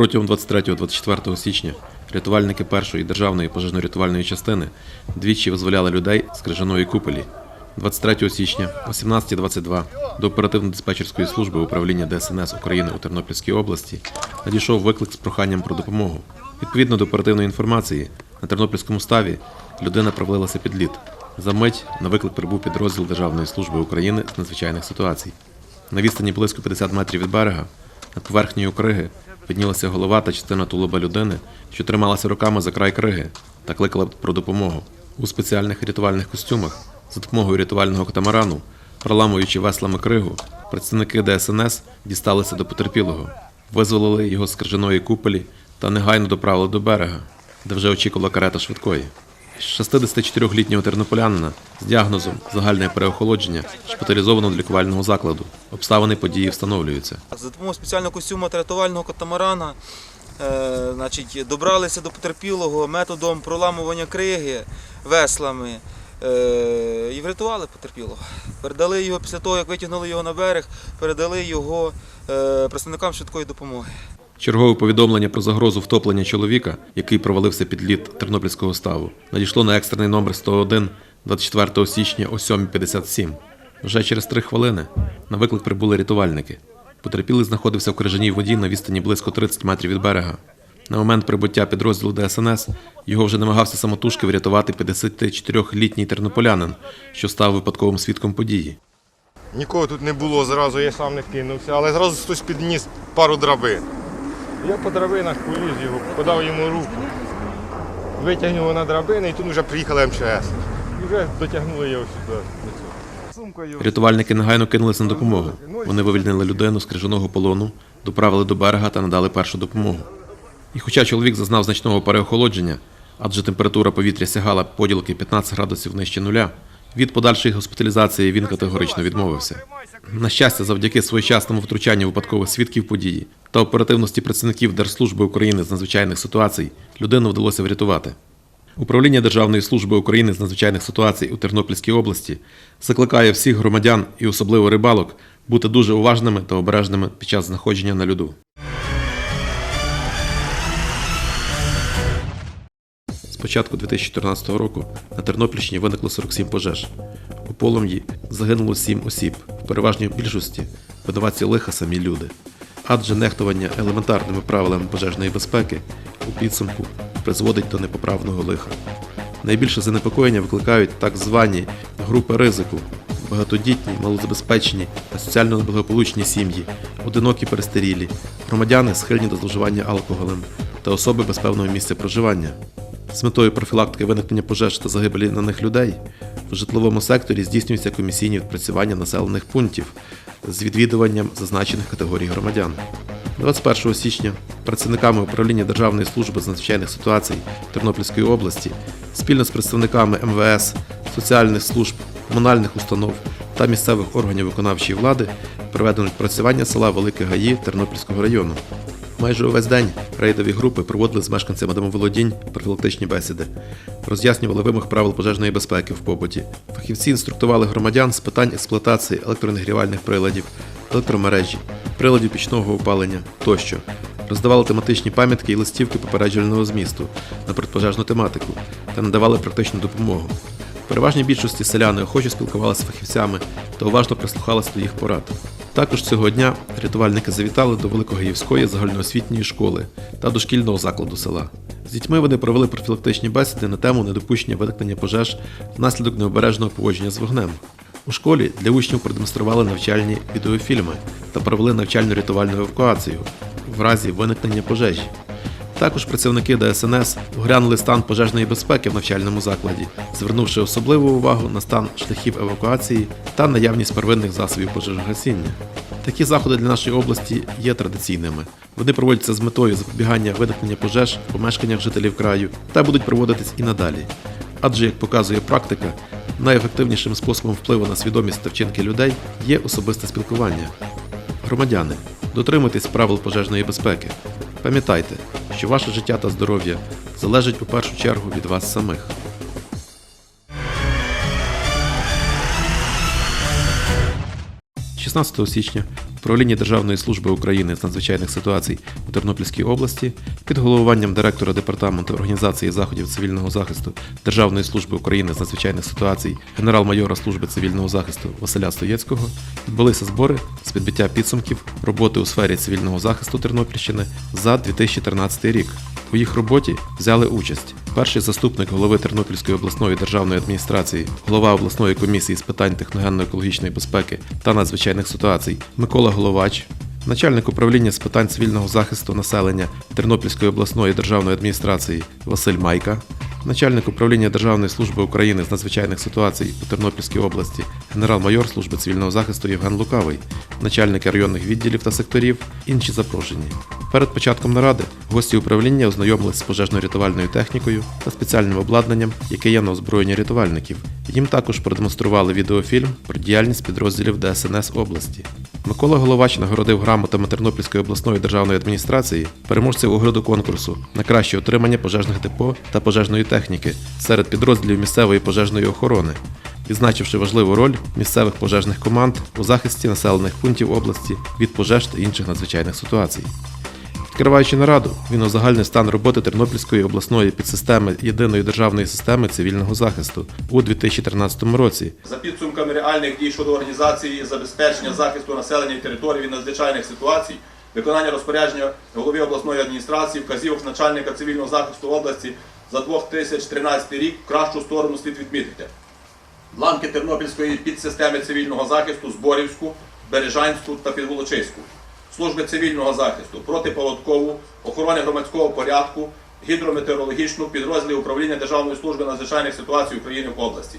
Протягом 23-24 січня рятувальники першої державної пожежно-рятувальної частини двічі визволяли людей з крижаної куполі. 23 січня о 17.22 до оперативно-диспетчерської служби управління ДСНС України у Тернопільській області надійшов виклик з проханням про допомогу. Відповідно до оперативної інформації, на тернопільському ставі людина провалилася під лід. За мить на виклик прибув підрозділ Державної служби України з надзвичайних ситуацій. На відстані близько 50 метрів від берега над поверхнею криги виднілася голова та частина тулуба людини, що трималася руками за край криги та кликала про допомогу. У спеціальних рятувальних костюмах за допомогою рятувального катамарану, проламуючи веслами кригу, представники ДСНС дісталися до потерпілого, визволили його з крижаної куполі та негайно доправили до берега, де вже очікувала карета швидкої. 64-літнього тернополянина з діагнозом загальне переохолодження шпиталізовано до лікувального закладу. Обставини події встановлюються. За допомогою спеціального костюму рятувального катамарана е, значить, добралися до потерпілого методом проламування криги веслами е, і врятували потерпілого. Передали його після того, як витягнули його на берег, передали його е, представникам швидкої допомоги. Чергове повідомлення про загрозу втоплення чоловіка, який провалився під лід Тернопільського ставу, надійшло на екстрений номер 101 24 січня о 7.57. Вже через три хвилини на виклик прибули рятувальники. Потерпілий знаходився в крижаній воді на відстані близько 30 метрів від берега. На момент прибуття підрозділу ДСНС його вже намагався самотужки врятувати 54-літній тернополянин, що став випадковим свідком події. Нікого тут не було, зразу я сам не кинувся, але зразу хтось підніс пару драбин. Я по драбинах поліз його, подав йому руку, витягнув його на драбини і тут вже приїхали МЧС. І вже дотягнули його сюди. Рятувальники негайно кинулися на допомогу. Вони вивільнили людину з крижаного полону, доправили до берега та надали першу допомогу. І хоча чоловік зазнав значного переохолодження, адже температура повітря сягала поділки 15 градусів нижче нуля, від подальшої госпіталізації він категорично відмовився. На щастя, завдяки своєчасному втручанню випадкових свідків події та оперативності працівників Держслужби України з надзвичайних ситуацій людину вдалося врятувати. Управління Державної служби України з надзвичайних ситуацій у Тернопільській області закликає всіх громадян і особливо рибалок бути дуже уважними та обережними під час знаходження на льоду. Початку 2014 року на Тернопільщині виникло 47 пожеж. У полум'ї загинуло 7 осіб, в переважній більшості винуватці лиха самі люди. Адже нехтування елементарними правилами пожежної безпеки у підсумку призводить до непоправного лиха. Найбільше занепокоєння викликають так звані групи ризику, багатодітні, малозабезпечені та соціально неблагополучні сім'ї, одинокі перестарілі, громадяни схильні до зловживання алкоголем та особи без певного місця проживання. З метою профілактики виникнення пожеж та загибелі на них людей в житловому секторі здійснюються комісійні відпрацювання населених пунктів з відвідуванням зазначених категорій громадян. 21 січня працівниками управління Державної служби з надзвичайних ситуацій Тернопільської області спільно з представниками МВС, соціальних служб, комунальних установ та місцевих органів виконавчої влади проведено відпрацювання села Велике Гаї Тернопільського району. Майже увесь день рейдові групи проводили з мешканцями домоволодінь профілактичні бесіди, роз'яснювали вимог правил пожежної безпеки в побуті. Фахівці інструктували громадян з питань експлуатації електронагрівальних приладів, електромережі, приладів пічного опалення тощо. Роздавали тематичні пам'ятки і листівки попереджувального змісту на предпожежну тематику та надавали практичну допомогу. Переважній більшості селяни охоче спілкувалися з фахівцями та уважно прислухалися до їх порад. Також цього дня рятувальники завітали до Великогаївської загальноосвітньої школи та дошкільного закладу села. З дітьми вони провели профілактичні бесіди на тему недопущення виникнення пожеж внаслідок необережного поводження з вогнем. У школі для учнів продемонстрували навчальні відеофільми та провели навчальну рятувальну евакуацію в разі виникнення пожежі. Також працівники ДСНС оглянули стан пожежної безпеки в навчальному закладі, звернувши особливу увагу на стан шляхів евакуації та наявність первинних засобів пожежогасіння. Такі заходи для нашої області є традиційними. Вони проводяться з метою запобігання виникнення пожеж в помешканнях жителів краю та будуть проводитись і надалі. Адже, як показує практика, найефективнішим способом впливу на свідомість та вчинки людей є особисте спілкування. Громадяни, дотримуйтесь правил пожежної безпеки. Пам'ятайте, що ваше життя та здоров'я залежить у першу чергу від вас самих. – 16 січня управлінні Державної служби України з надзвичайних ситуацій у Тернопільській області під головуванням директора департаменту організації заходів цивільного захисту Державної служби України з надзвичайних ситуацій генерал-майора служби цивільного захисту Василя Стоєцького відбулися збори з підбиття підсумків роботи у сфері цивільного захисту Тернопільщини за 2013 рік. У їх роботі взяли участь перший заступник голови Тернопільської обласної державної адміністрації, голова обласної комісії з питань техногенно-екологічної безпеки та надзвичайних ситуацій Микола Головач, начальник управління з питань цивільного захисту населення Тернопільської обласної державної адміністрації Василь Майка, начальник управління Державної служби України з надзвичайних ситуацій у Тернопільській області, генерал-майор служби цивільного захисту Євген Лукавий, начальники районних відділів та секторів, інші запрошені. Перед початком наради гості управління ознайомились з пожежно-рятувальною технікою та спеціальним обладнанням, яке є на озброєнні рятувальників. Їм також продемонстрували відеофільм про діяльність підрозділів ДСНС області. Микола Головач нагородив грамотами Тернопільської обласної державної адміністрації переможців огляду конкурсу на краще отримання пожежних депо та пожежної техніки серед підрозділів місцевої пожежної охорони, відзначивши важливу роль місцевих пожежних команд у захисті населених пунктів області від пожеж та інших надзвичайних ситуацій. Відкриваючи нараду, він узагальнив стан роботи Тернопільської обласної підсистеми єдиної державної системи цивільного захисту. У 2013 році. За підсумками реальних дій щодо організації забезпечення захисту населення і території від надзвичайних ситуацій, виконання розпорядження голови обласної адміністрації, вказівок начальника цивільного захисту області за 2013 рік кращу сторону слід відмітити. Ланки Тернопільської підсистеми цивільного захисту Зборівську, Бережанську та Підволочиську, служби цивільного захисту, протиповодкову, охорони громадського порядку, гідрометеорологічну, підрозділ управління Державної служби надзвичайних ситуацій України в області.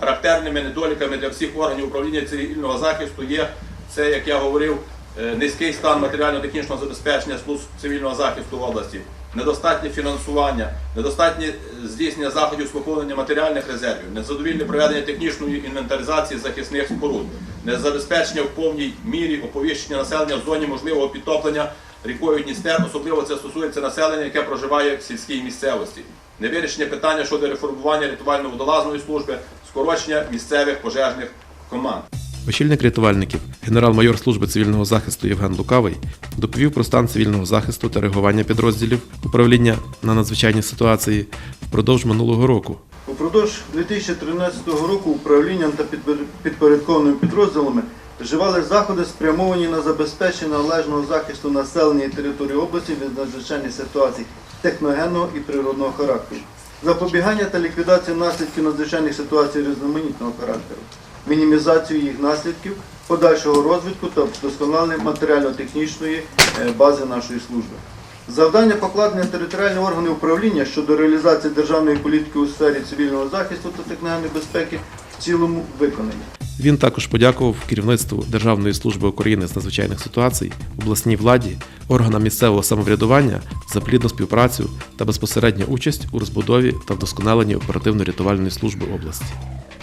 Характерними недоліками для всіх органів управління цивільного захисту є це, як я говорив, е, низький стан матеріально-технічного забезпечення служб цивільного захисту в області, недостатнє фінансування, недостатнє здійснення заходів з поповнення матеріальних резервів, незадовільне проведення технічної інвентаризації захисних споруд, незабезпечення в повній мірі оповіщення населення в зоні можливого підтоплення рікою Дністер, особливо це стосується населення, яке проживає в сільській місцевості, невирішення питання щодо реформування рятувально-водолазної служби, скорочення місцевих пожежних команд. Очільник рятувальників, генерал-майор служби цивільного захисту Євген Лукавий доповів про стан цивільного захисту та реагування підрозділів управління на надзвичайні ситуації впродовж минулого року. Упродовж 2013 року управлінням та підпорядкованими підрозділами вживали заходи, спрямовані на забезпечення належного захисту населення і території області від надзвичайних ситуацій техногенного і природного характеру, запобігання та ліквідація наслідків надзвичайних ситуацій різноманітного характеру, мінімізацію їх наслідків, подальшого розвитку та вдосконалення матеріально-технічної е, бази нашої служби. Завдання покладення територіальні органи управління щодо реалізації державної політики у сфері цивільного захисту та техногенної безпеки в цілому виконані. Він також подякував керівництву Державної служби України з надзвичайних ситуацій, обласній владі, органам місцевого самоврядування за плідну співпрацю та безпосередню участь у розбудові та вдосконаленні оперативно-рятувальної служби області.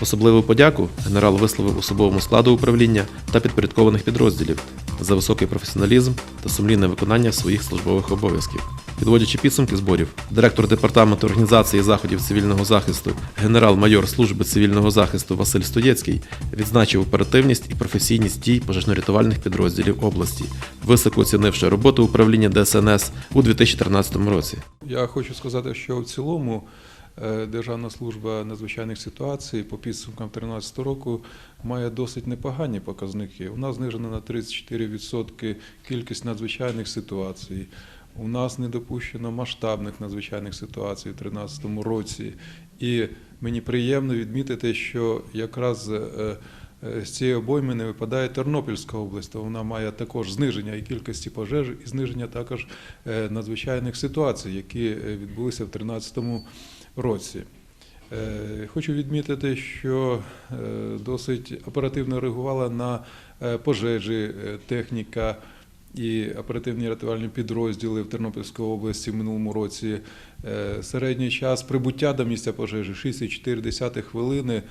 Особливу подяку генерал висловив особовому складу управління та підпорядкованих підрозділів за високий професіоналізм та сумлінне виконання своїх службових обов'язків. Підводячи підсумки зборів, директор департаменту організації заходів цивільного захисту, генерал-майор служби цивільного захисту Василь Стоєцький відзначив оперативність і професійність дій пожежно-рятувальних підрозділів області, високо оцінивши роботу управління ДСНС у 2013 році. Я хочу сказати, що в цілому Державна служба надзвичайних ситуацій по підсумкам 2013 року має досить непогані показники. У нас знижено на 34% кількість надзвичайних ситуацій. У нас не допущено масштабних надзвичайних ситуацій у 2013 році. І мені приємно відмітити, що якраз е, е, з цієї обойми не випадає Тернопільська область, то вона має також зниження і кількості пожеж, і зниження також е, надзвичайних ситуацій, які е, відбулися в 2013 році. Е, Хочу відмітити, що е, досить оперативно реагувала на е, пожежі техніка і оперативні рятувальні підрозділи в Тернопільській області в минулому році. Середній час прибуття до місця пожежі 6,4 хвилини.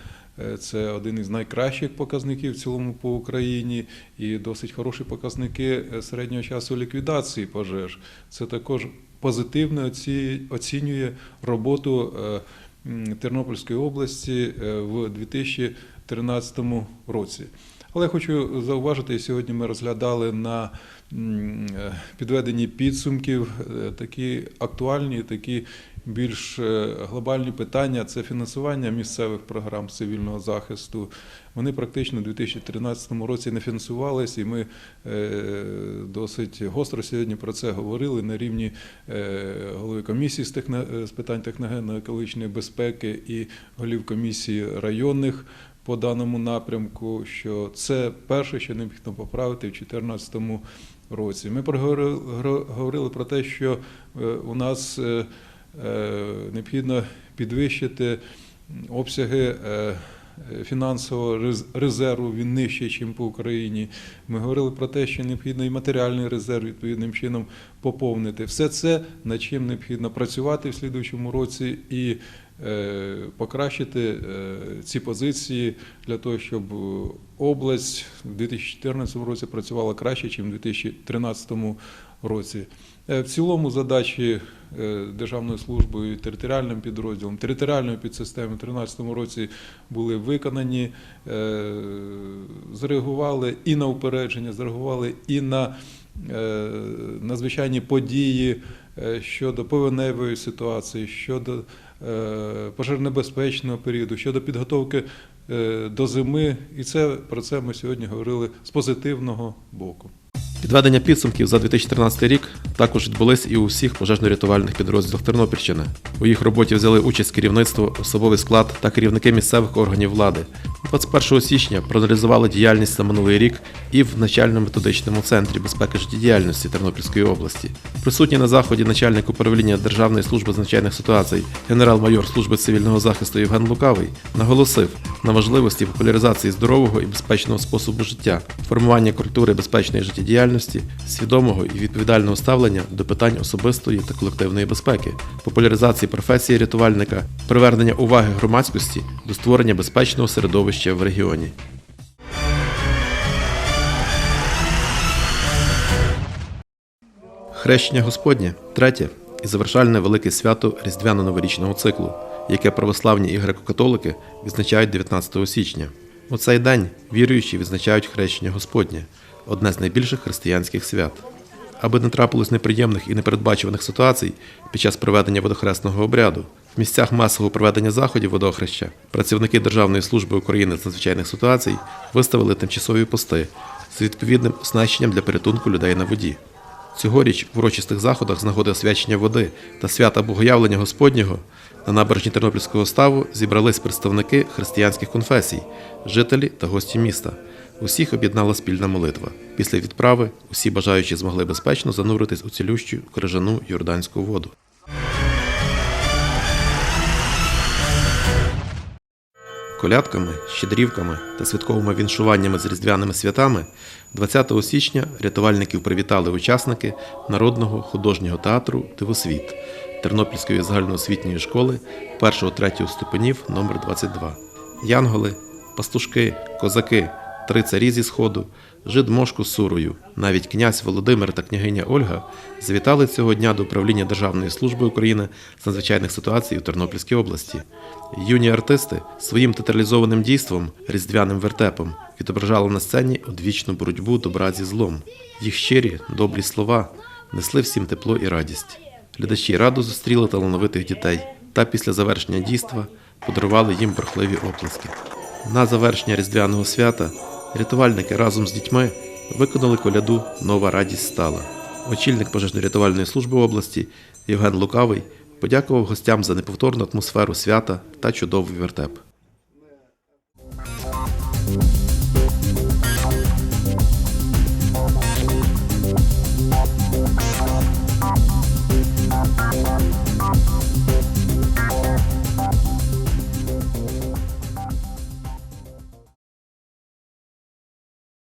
Це один із найкращих показників в цілому по Україні, і досить хороші показники середнього часу ліквідації пожеж. Це також позитивно оці- оцінює роботу е, Тернопільської області е, в 2013 році. Але хочу зауважити, сьогодні ми розглядали на е, підведенні підсумків такі актуальні, такі більш е, глобальні питання це фінансування місцевих програм цивільного захисту. Вони практично у 2013 році не фінансувались, і ми е, досить гостро сьогодні про це говорили на рівні е, голови комісії з, питань техногенно-екологічної безпеки і голів комісії районних по даному напрямку, що це перше, що необхідно поправити в 2014 році. Ми проговорили говорили про те, що у нас необхідно підвищити обсяги. е, Фінансового рез- резерву він нижчий, ніж по Україні. Ми говорили про те, що необхідно і матеріальний резерв відповідним чином поповнити. Все це над чим необхідно працювати в слідуючому році і е, покращити е, ці позиції для того, щоб е, область в 2014 році працювала краще, ніж у 2013 році. Е, В цілому задачі е, Державною службою і територіальним підрозділом, територіальної підсистеми в 2013 році були виконані, е, зреагували і на упередження, зреагували і на надзвичайні події щодо повеневої ситуації, щодо пожежнебезпечного періоду, щодо підготовки до зими. І це про це ми сьогодні говорили з позитивного боку. Підведення підсумків за 2013 рік також відбулись і у всіх пожежно-рятувальних підрозділах Тернопільщини. У їх роботі взяли участь керівництво, особовий склад та керівники місцевих органів влади. 21 січня проаналізували діяльність за минулий рік і в начально-методичному центрі безпеки життєдіяльності Тернопільської області. Присутній на заході начальник управління Державної служби з надзвичайних ситуацій, генерал-майор служби цивільного захисту Євген Лукавий наголосив на важливості популяризації здорового і безпечного способу життя, формування культури безпечної життєдіяльності, свідомого і відповідального ставлення до питань особистої та колективної безпеки, популяризації професії рятувальника, привернення уваги громадськості до створення безпечного середовища в регіоні. Хрещення Господнє третє і завершальне велике свято Різдвяно-новорічного циклу, яке православні і греко-католики відзначають 19 січня. У цей день віруючі відзначають хрещення Господнє одне з найбільших християнських свят. Аби не трапилось неприємних і непередбачуваних ситуацій під час проведення водохресного обряду, в місцях масового проведення заходів водохреща працівники Державної служби України з надзвичайних ситуацій виставили тимчасові пости з відповідним оснащенням для порятунку людей на воді. Цьогоріч в урочистих заходах з нагоди освячення води та свята Богоявлення Господнього на набережні Тернопільського ставу зібрались представники християнських конфесій, жителі та гості міста. Усіх об'єднала спільна молитва. Після відправи усі бажаючі змогли безпечно зануритись у цілющу крижану юрданську воду. Колядками, щедрівками та святковими віншуваннями з різдвяними святами 20 січня рятувальників привітали учасники Народного художнього театру Дивосвіт Тернопільської загальноосвітньої школи 1-3 ступенів номер 22 Янголи, пастушки, козаки, три царі зі сходу, жид Мошко з Сурою, навіть князь Володимир та княгиня Ольга завітали цього дня до управління Державної служби України з надзвичайних ситуацій у Тернопільській області. Юні артисти своїм театралізованим дійством, різдвяним вертепом, відображали на сцені одвічну боротьбу добра зі злом. Їх щирі, добрі слова несли всім тепло і радість. Глядачі радо зустріли талановитих дітей та після завершення дійства подарували їм бурхливі оплески. На завершення різдвяного свята рятувальники разом з дітьми виконали коляду Нова радість стала. Очільник пожежно-рятувальної служби області Євген Лукавий подякував гостям за неповторну атмосферу свята та чудовий вертеп.